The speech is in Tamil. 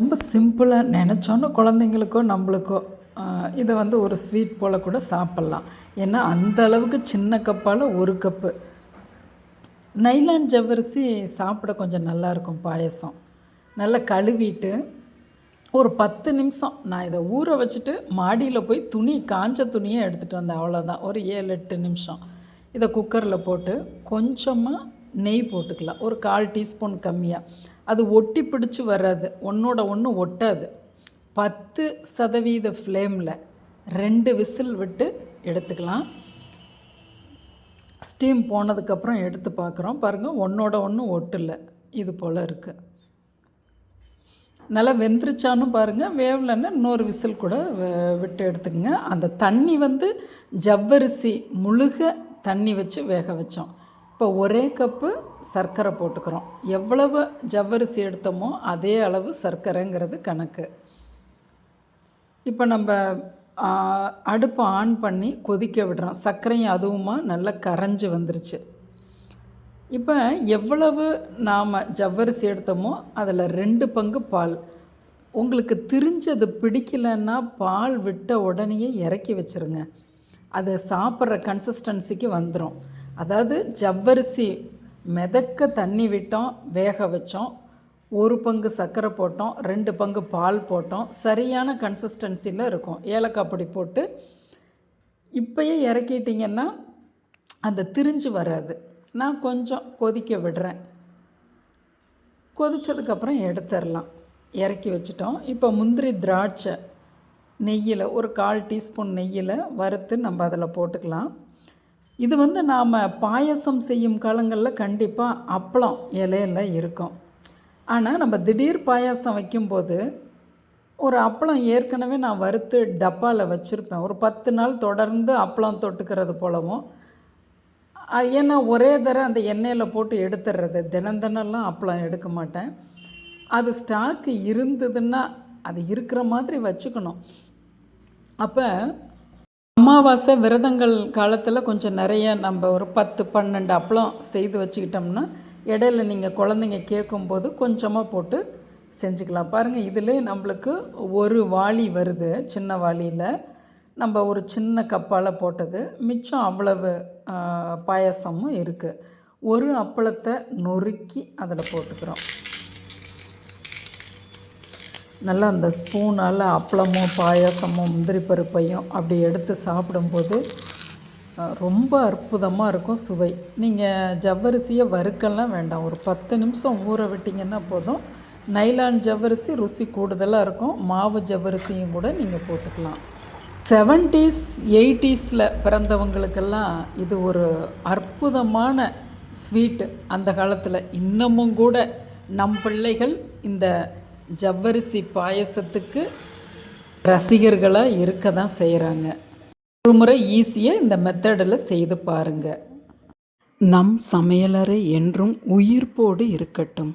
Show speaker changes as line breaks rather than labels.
ரொம்ப சிம்பிளாக நினச்சோன்னு குழந்தைங்களுக்கோ நம்மளுக்கோ இதை வந்து ஒரு ஸ்வீட் போல் கூட சாப்பிட்லாம். ஏன்னா அந்த அளவுக்கு சின்ன கப்பால் ஒரு கப்பு. நைலான் ஜவ்வரிசி சாப்பிட கொஞ்சம் நல்லாயிருக்கும் பாயசம். நல்லா கழுவிட்டு ஒரு பத்து நிமிஷம் நான் இதை ஊற வச்சுட்டு மாடியில் போய் துணி காஞ்ச துணியை எடுத்துகிட்டு வந்தேன். அவ்வளோதான் ஒரு ஏழு எட்டு நிமிஷம். இதை குக்கரில் போட்டு கொஞ்சமாக நெய் போட்டுக்கலாம். ஒரு கால் டீஸ்பூன் கம்மியாக அது ஒட்டி பிடிச்சி வராது ஒன்றோட ஒன்று ஒட்டாது. பத்து சதவீத ஃப்ளேமில் ரெண்டு விசில் விட்டு எடுத்துக்கலாம். ஸ்டீம் போனதுக்கப்புறம் எடுத்து பார்க்குறோம் பாருங்கள் ஒன்றோட ஒன்று ஒட்டலை. இது போல் இருக்குது நல்லா வெந்துருச்சான்னு பாருங்கள் வேவலைன்னா இன்னொரு விசில் கூட விட்டு எடுத்துக்கங்க. அந்த தண்ணி வந்து ஜவ்வரிசி முழுக தண்ணி வச்சு வேக வச்சோம். இப்போ ஒரே கப்பு சர்க்கரை போட்டுக்கிறோம். எவ்வளவு ஜவ்வரிசி எடுத்தோமோ அதே அளவு சர்க்கரைங்கிறது கணக்கு. இப்போ நம்ம அடுப்பை ஆன் பண்ணி கொதிக்க விடுறோம். சர்க்கரையும் அதுவுமா நல்லா கரைஞ்சி வந்துருச்சு. இப்போ எவ்வளவு நாம் ஜவ்வரிசி எடுத்தோமோ அதில் ரெண்டு பங்கு பால். உங்களுக்கு திரிஞ்சது பிடிக்கலன்னா பால் விட்ட உடனேயே இறக்கி வச்சிருங்க. அது சாப்பிட்ற கன்சிஸ்டன்சிக்கு வந்துடும் அதாவது ஜவ்வரிசி மிதக்க தண்ணி விட்டோம் வேக வச்சோம் ஒரு பங்கு சர்க்கரை போட்டோம் ரெண்டு பங்கு பால் போட்டோம் சரியான கன்சிஸ்டன்சியில் இருக்கும். ஏலக்காய் பொடி போட்டு இப்போயே இறக்கிட்டிங்கன்னா அந்த திரிஞ்சு வராது. நான் கொஞ்சம் கொதிக்க விடுறேன். கொதிச்சதுக்கப்புறம் எடுத்துடலாம் இறக்கி வச்சிட்டோம். இப்போ முந்திரி திராட்சை நெய்யில் ஒரு கால் டீஸ்பூன் நெய்யில் வறுத்து நம்ம அதில் போட்டுக்கலாம். இது வந்து நாம் பாயசம் செய்யும் காலங்களில் கண்டிப்பாக அப்பளம் இலையில இருக்கும். ஆனால் நம்ம திடீர் பாயாசம் வைக்கும்போது ஒரு அப்பளம் ஏற்கனவே நான் வறுத்து டப்பாவில் வச்சுருப்பேன். ஒரு பத்து நாள் தொடர்ந்து அப்பளம் தொட்டுக்கிறது போலவும். ஏன்னா ஒரே தடவை அந்த எண்ணெயில் போட்டு எடுத்துடுறது தினம் தினம்லாம் அப்பளம் எடுக்க மாட்டேன். அது ஸ்டாக்கு இருந்ததுன்னா அது இருக்கிற மாதிரி வச்சுக்கணும். அப்போ அமாவாசை விரதங்கள் காலத்தில் கொஞ்சம் நிறைய நம்ம ஒரு பத்து பன்னெண்டு அப்பளம் செய்து வச்சுக்கிட்டோம்னா இடையில நீங்கள் குழந்தைங்க கேட்கும்போது கொஞ்சமாக போட்டு செஞ்சுக்கலாம். பாருங்கள் இதிலே நம்மளுக்கு ஒரு வாளி வருது சின்ன வாளியில். நம்ம ஒரு சின்ன கப்பால் போட்டது மிச்சம் அவ்வளவு பாயசமும் பாயாசமும் இருக்குது ஒரு அப்பளத்தை நொறுக்கி அதில் போட்டுக்கிறோம். நல்லா அந்த ஸ்பூனால் அப்பளமும் பாயாசமும் முந்திரி பருப்பையும் அப்படி எடுத்து சாப்பிடும்போது ரொம்ப அற்புதமாக இருக்கும் சுவை. நீங்கள் ஜவ்வரிசியை வறுக்கலாம் வேண்டாம். ஒரு பத்து நிமிஷம் ஊற விட்டிங்கன்னா போதும். நைலான் ஜவ்வரிசி ருசி கூடுதலாக இருக்கும். மாவு ஜவ்வரிசியும் கூட நீங்கள் போட்டுக்கலாம். செவன்டீஸ் எயிட்டிஸில் பிறந்தவங்களுக்கெல்லாம் இது ஒரு அற்புதமான ஸ்வீட்டு. அந்த காலத்தில் இன்னமும் கூட நம் பிள்ளைகள் இந்த ஜவ்வரிசி பாயசத்துக்கு ரசிகர்களாக இருக்க தான் செய்கிறாங்க ஒரு முறை ஈஸியாக இந்த மெத்தடில் செய்து பாருங்கள் நம் சமையலறை என்றும் உயிர்ப்போடு இருக்கட்டும்.